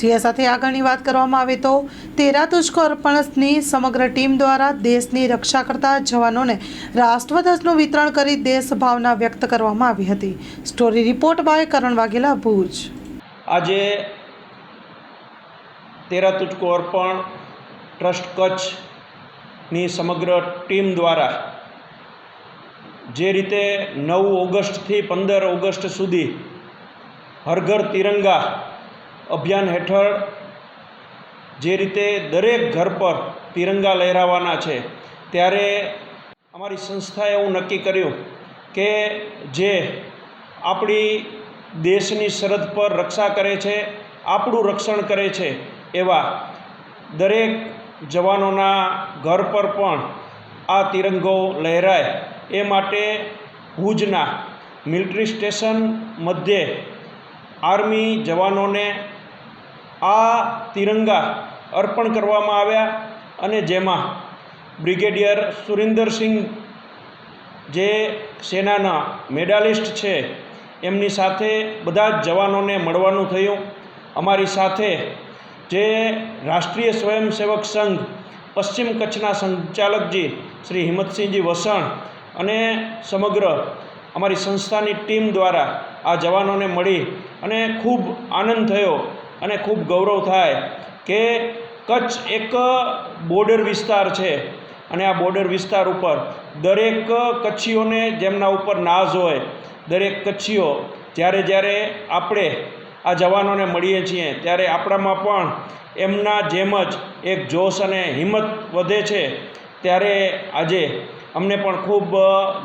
જે સાથે આગળની વાત કરવામાં આવે તો તેરા અર્પણની સમગ્ર ટીમ દ્વારા દેશની રક્ષા કરતા જવાનોને રાષ્ટ્રધ્વજનું વિતરણ કરી દેશ ભાવના વ્યક્ત કરવામાં આવી હતી. Story report by Karan Vaghela Bhuj. આજે તેરા તુચકો અર્પણ ટ્રસ્ટ કચ્છની સમગ્ર ટીમ દ્વારા જે રીતે નવ ઓગસ્ટથી પંદર ઓગસ્ટ સુધી હર ઘર તિરંગા અભિયાન હેઠળ જે રીતે દરેક ઘર પર તિરંગા લહેરાવાના છે, ત્યારે અમારી સંસ્થાએ એવું નક્કી કર્યું કે જે આપણી દેશની સરહદ પર રક્ષા કરે છે, આપણું રક્ષણ કરે છે, એવા દરેક જવાનોના ઘર પર પણ આ તિરંગો લહેરાય. એ માટે ભુજના મિલિટરી સ્ટેશન મધ્યે આર્મી જવાનોને આ તિરંગા અર્પણ કરવામાં આવ્યા અને જેમાં બ્રિગેડિયર સુરિન્દરસિંહ જે સેનાના મેડાલિસ્ટ છે, એમની સાથે બધા જ જવાનોને મળવાનું થયું. અમારી સાથે જે રાષ્ટ્રીય સ્વયંસેવક સંઘ, પશ્ચિમ કચ્છના સંચાલકજી શ્રી હિંમતસિંહજી વસણ અને સમગ્ર અમારી સંસ્થાની ટીમ દ્વારા આ જવાનોને મળી અને ખૂબ આનંદ થયો. અને ખૂબ ગૌરવ થાય કે કચ્છ એક બોર્ડર વિસ્તાર છે. અને આ બોર્ડર વિસ્તાર ઉપર દરેક કચ્છીઓને જેમના ઉપર નાઝ હોય, દરેક કચ્છીઓ જ્યારે જ્યારે આપણે આ જવાનોને મળીએ છીએ, ત્યારે આપણામાં પણ એમના જેમ જ એક જોશ અને હિંમત વધે છે. ત્યારે આજે અમને પણ ખૂબ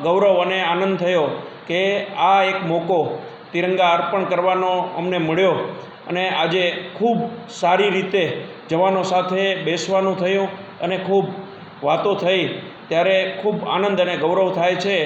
ગૌરવ અને આનંદ થયો કે આ એક મોકો તિરંગા અર્પણ કરવાનો અમને મળ્યો. અને આજે ખૂબ સારી રીતે જવાનો સાથે બેસવાનું થયું અને ખૂબ વાતો થઈ. ત્યારે ખૂબ આનંદ અને ગૌરવ થાય છે.